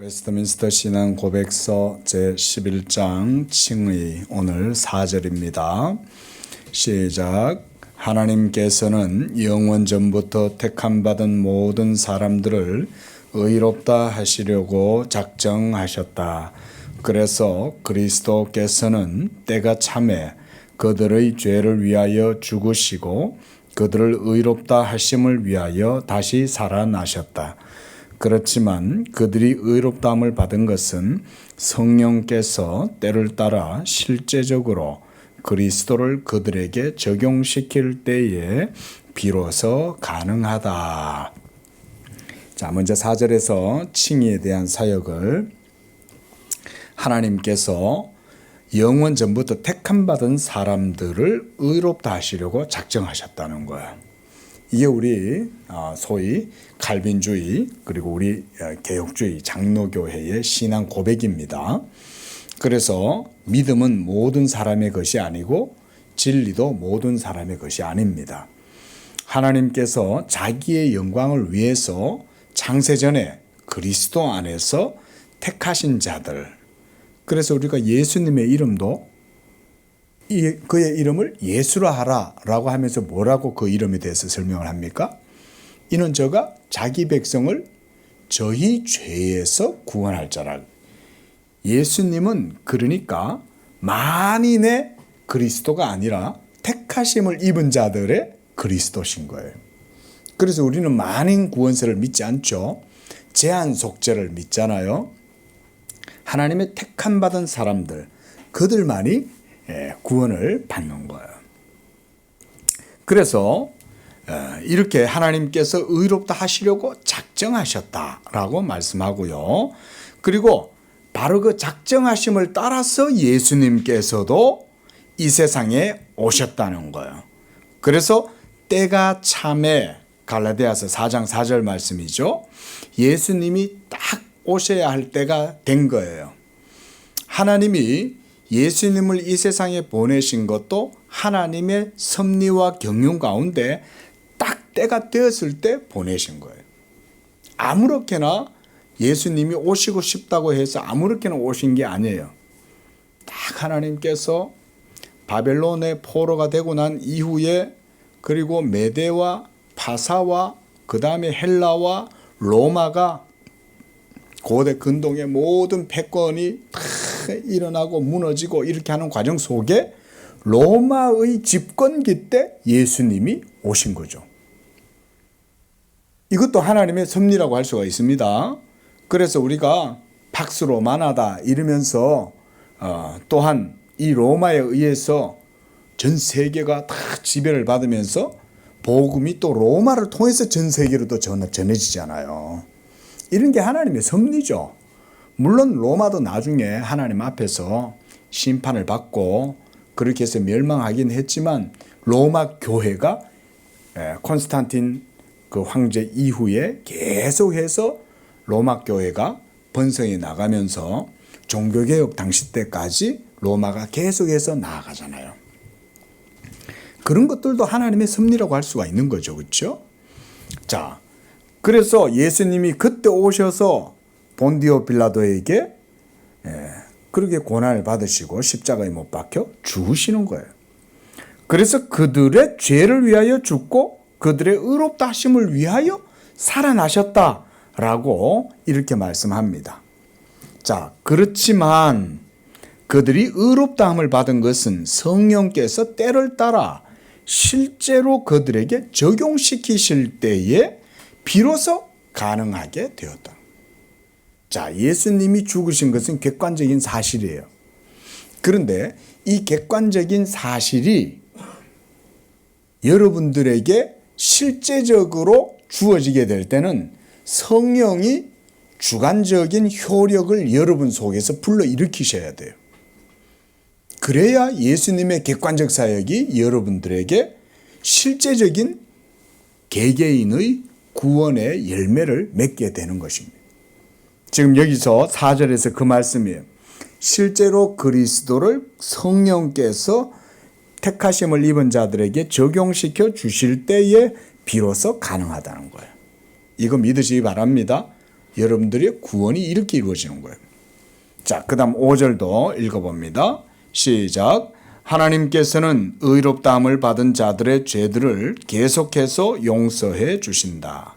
웨스트민스터 신앙 고백서 제 11장 칭의 오늘 4절입니다. 시작 하나님께서는 영원 전부터 택함 받은 모든 사람들을 의롭다 하시려고 작정하셨다. 그래서 그리스도께서는 때가 참에 그들의 죄를 위하여 죽으시고 그들을 의롭다 하심을 위하여 다시 살아나셨다. 그렇지만 그들이 의롭다함을 받은 것은 성령께서 때를 따라 실제적으로 그리스도를 그들에게 적용시킬 때에 비로소 가능하다. 자, 먼저 4절에서 칭의에 대한 사역을 하나님께서 영원 전부터 택함 받은 사람들을 의롭다 하시려고 작정하셨다는 거예요. 이게 우리 어, 소위 칼빈주의 그리고 우리 어, 개혁주의 장로교회의 신앙 고백입니다. 그래서 믿음은 모든 사람의 것이 아니고 진리도 모든 사람의 것이 아닙니다. 하나님께서 자기의 영광을 위해서 창세전에 그리스도 안에서 택하신 자들. 그래서 우리가 예수님의 이름도 이, 그의 이름을 예수라 하라라고 하면서 뭐라고 그 이름에 대해서 설명을 합니까? 이는 저가 자기 백성을 저희 죄에서 구원할 자라. 예수님은 그러니까 만인의 그리스도가 아니라 택하심을 입은 자들의 그리스도신 거예요. 그래서 우리는 만인 구원세를 믿지 않죠. 제한 속죄를 믿잖아요. 하나님의 택함 받은 사람들, 그들만이 예, 구원을 받는 거예요. 그래서 어, 이렇게 하나님께서 의롭다 하시려고 작정하셨다라고 말씀하고요. 그리고 바로 그 작정하심을 따라서 예수님께서도 이 세상에 오셨다는 거예요. 그래서 때가 참에 갈라디아서 4장 4절 말씀이죠. 예수님이 딱 오셔야 할 때가 된 거예요. 하나님이 예수님을 이 세상에 보내신 것도 하나님의 섭리와 경륜 가운데 딱 때가 되었을 때 보내신 거예요. 아무렇게나 예수님이 오시고 싶다고 해서 아무렇게나 오신 게 아니에요. 딱 하나님께서 바벨론의 포로가 되고 난 이후에 그리고 메대와 파사와 그 다음에 헬라와 로마가 고대 근동의 모든 패권이 다 일어나고 무너지고 이렇게 하는 과정 속에 로마의 집권기 때 예수님이 오신 거죠. 이것도 하나님의 섭리라고 할 수가 있습니다. 그래서 우리가 박수로 만하다 이러면서 어, 또한 이 로마에 의해서 전 세계가 다 지배를 받으면서 복음이 또 로마를 통해서 전 세계로 또 전해지잖아요. 이런 게 하나님의 섭리죠. 물론 로마도 나중에 하나님 앞에서 심판을 받고 그렇게 해서 멸망하긴 했지만 로마 교회가 콘스탄틴 그 황제 이후에 계속해서 로마 교회가 번성해 나가면서 종교개혁 당시 때까지 로마가 계속해서 나아가잖아요. 그런 것들도 하나님의 섭리라고 할 수가 있는 거죠. 그렇죠? 자, 그래서 예수님이 그때 오셔서 본디오 빌라도에게 예, 그렇게 고난을 받으시고 십자가에 못 박혀 죽으시는 거예요. 그래서 그들의 죄를 위하여 죽고 그들의 의롭다 하심을 위하여 살아나셨다라고 이렇게 말씀합니다. 자, 그렇지만 그들이 의롭다함을 받은 것은 성령께서 때를 따라 실제로 그들에게 적용시키실 때에 비로소 가능하게 되었다. 자, 예수님이 죽으신 것은 객관적인 사실이에요. 그런데 이 객관적인 사실이 여러분들에게 실제적으로 주어지게 될 때는 성령이 주관적인 효력을 여러분 속에서 불러일으키셔야 돼요. 그래야 예수님의 객관적 사역이 여러분들에게 실제적인 개개인의 구원의 열매를 맺게 되는 것입니다. 지금 여기서 4절에서 그 말씀이에요. 실제로 그리스도를 성령께서 택하심을 입은 자들에게 적용시켜 주실 때에 비로소 가능하다는 거예요. 이거 믿으시기 바랍니다. 여러분들의 구원이 이렇게 이루어지는 거예요. 자, 그 다음 5절도 읽어봅니다. 시작. 하나님께서는 의롭다함을 받은 자들의 죄들을 계속해서 용서해 주신다.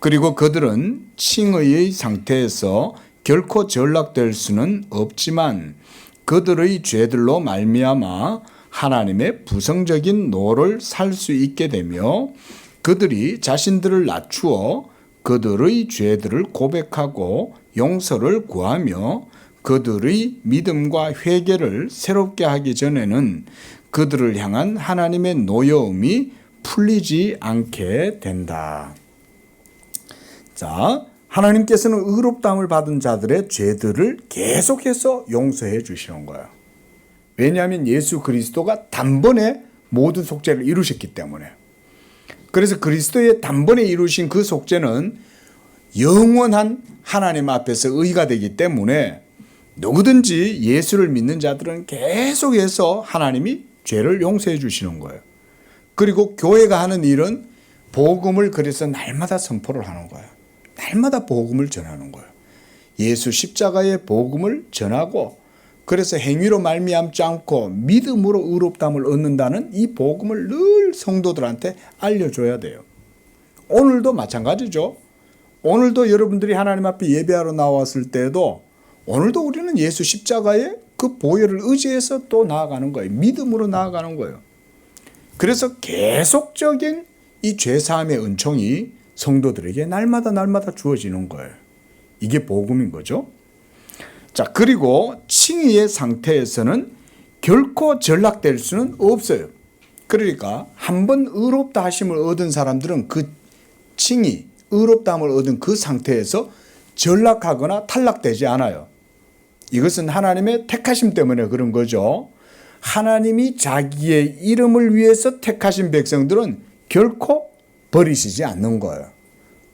그리고 그들은 칭의의 상태에서 결코 전락될 수는 없지만 그들의 죄들로 말미암아 하나님의 부성적인 노를 살 수 있게 되며 그들이 자신들을 낮추어 그들의 죄들을 고백하고 용서를 구하며 그들의 믿음과 회개를 새롭게 하기 전에는 그들을 향한 하나님의 노여움이 풀리지 않게 된다. 자, 하나님께서는 의롭다함을 받은 자들의 죄들을 계속해서 용서해 주시는 거예요. 왜냐하면 예수 그리스도가 단번에 모든 속죄를 이루셨기 때문에. 그래서 그리스도의 단번에 이루신 그 속죄는 영원한 하나님 앞에서 의가 되기 때문에 누구든지 예수를 믿는 자들은 계속해서 하나님이 죄를 용서해 주시는 거예요. 그리고 교회가 하는 일은 복음을 그래서 날마다 선포를 하는 거예요. 날마다 복음을 전하는 거예요. 예수 십자가의 복음을 전하고 그래서 행위로 말미암지 않고 믿음으로 의롭담을 얻는다는 이 복음을 늘 성도들한테 알려줘야 돼요. 오늘도 마찬가지죠. 오늘도 여러분들이 하나님 앞에 예배하러 나왔을 때도 오늘도 우리는 예수 십자가의 그 보혈을 의지해서 또 나아가는 거예요. 믿음으로 나아가는 거예요. 그래서 계속적인 이 죄사함의 은총이 성도들에게 날마다 날마다 주어지는 거예요. 이게 복음인 거죠. 자, 그리고 칭의의 상태에서는 결코 전락될 수는 없어요. 그러니까 한 번 의롭다 하심을 얻은 사람들은 그 칭의, 의롭다함을 얻은 그 상태에서 전락하거나 탈락되지 않아요. 이것은 하나님의 택하심 때문에 그런 거죠. 하나님이 자기의 이름을 위해서 택하신 백성들은 결코 버리시지 않는 거예요.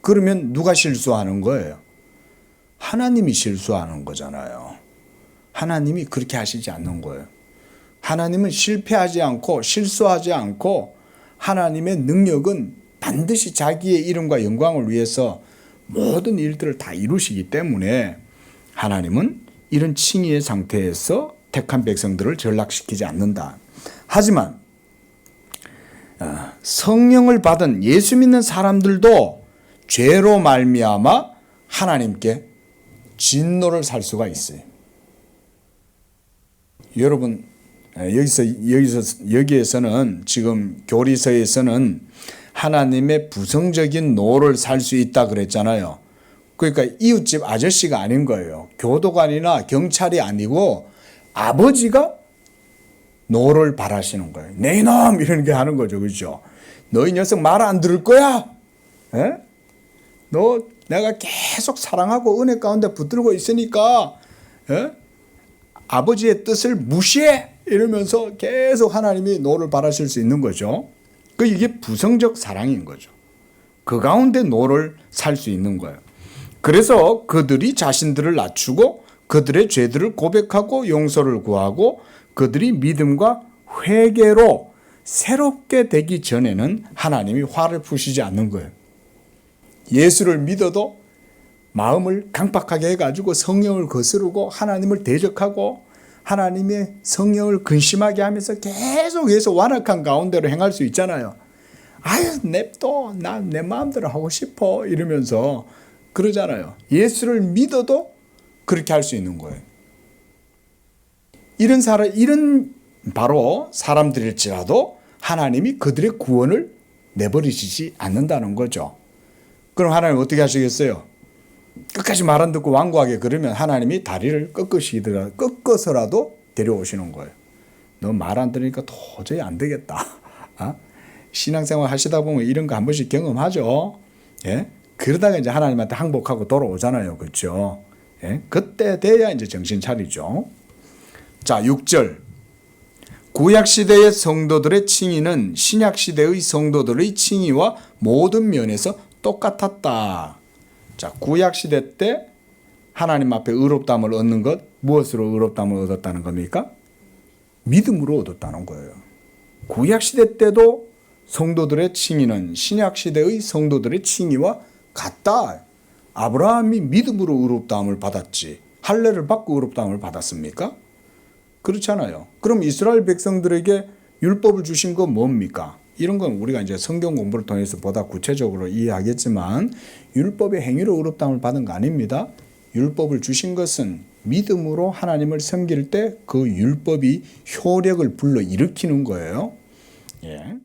그러면 누가 실수하는 거예요? 하나님이 실수하는 거잖아요. 하나님이 그렇게 하시지 않는 거예요. 하나님은 실패하지 않고 실수하지 않고 하나님의 능력은 반드시 자기의 이름과 영광을 위해서 모든 일들을 다 이루시기 때문에 하나님은 이런 칭의의 상태에서 택한 백성들을 전락시키지 않는다. 하지만 어, 성령을 받은 예수 믿는 사람들도 죄로 말미암아 하나님께 진노를 살 수가 있어요. 여러분 여기서 여기서 여기에서는 지금 교리서에서는 하나님의 부성적인 노를 살 수 있다 그랬잖아요. 그러니까 이웃집 아저씨가 아닌 거예요. 교도관이나 경찰이 아니고 아버지가 노를 바라시는 거예요. 내 이놈 이런 게 하는 거죠, 그렇죠? 너희 녀석 말 안 들을 거야? 에? 너 내가 계속 사랑하고 은혜 가운데 붙들고 있으니까 에? 아버지의 뜻을 무시해 이러면서 계속 하나님이 노를 바라실 수 있는 거죠. 그 이게 부성적 사랑인 거죠. 그 가운데 노를 살 수 있는 거예요. 그래서 그들이 자신들을 낮추고 그들의 죄들을 고백하고 용서를 구하고 그들이 믿음과 회개로 새롭게 되기 전에는 하나님이 화를 푸시지 않는 거예요. 예수를 믿어도 마음을 강박하게 해가지고 성령을 거스르고 하나님을 대적하고 하나님의 성령을 근심하게 하면서 계속해서 완악한 가운데로 행할 수 있잖아요. 아유 냅둬 난내 마음대로 하고 싶어 이러면서 그러잖아요. 예수를 믿어도 그렇게 할 수 있는 거예요. 이런 사람 이런 바로 사람들일지라도 하나님이 그들의 구원을 내버리시지 않는다는 거죠. 그럼 하나님 어떻게 하시겠어요? 끝까지 말 안 듣고 완고하게 그러면 하나님이 다리를 꺾으시더라 꺾어서라도 데려오시는 거예요. 너 말 안 들으니까 도저히 안 되겠다. 아? 신앙생활 하시다 보면 이런 거 한 번씩 경험하죠. 예? 그러다가 이제 하나님한테 항복하고 돌아오잖아요. 그렇죠? 예? 그때 돼야 이제 정신 차리죠. 자, 6절. 구약 시대의 성도들의 칭의는 신약 시대의 성도들의 칭의와 모든 면에서 똑같았다. 자, 구약 시대 때 하나님 앞에 의롭담을 얻는 것 무엇으로 의롭담을 얻었다는 겁니까? 믿음으로 얻었다는 거예요. 구약 시대 때도 성도들의 칭의는 신약 시대의 성도들의 칭의와 같다. 아브라함이 믿음으로 의롭다함을 받았지 할례를 받고 의롭다함을 받았습니까? 그렇잖아요. 그럼 이스라엘 백성들에게 율법을 주신 건 뭡니까? 이런 건 우리가 이제 성경 공부를 통해서 보다 구체적으로 이해하겠지만 율법의 행위로 의롭다함을 받은 거 아닙니다. 율법을 주신 것은 믿음으로 하나님을 섬길 때 그 율법이 효력을 불러 일으키는 거예요. 예.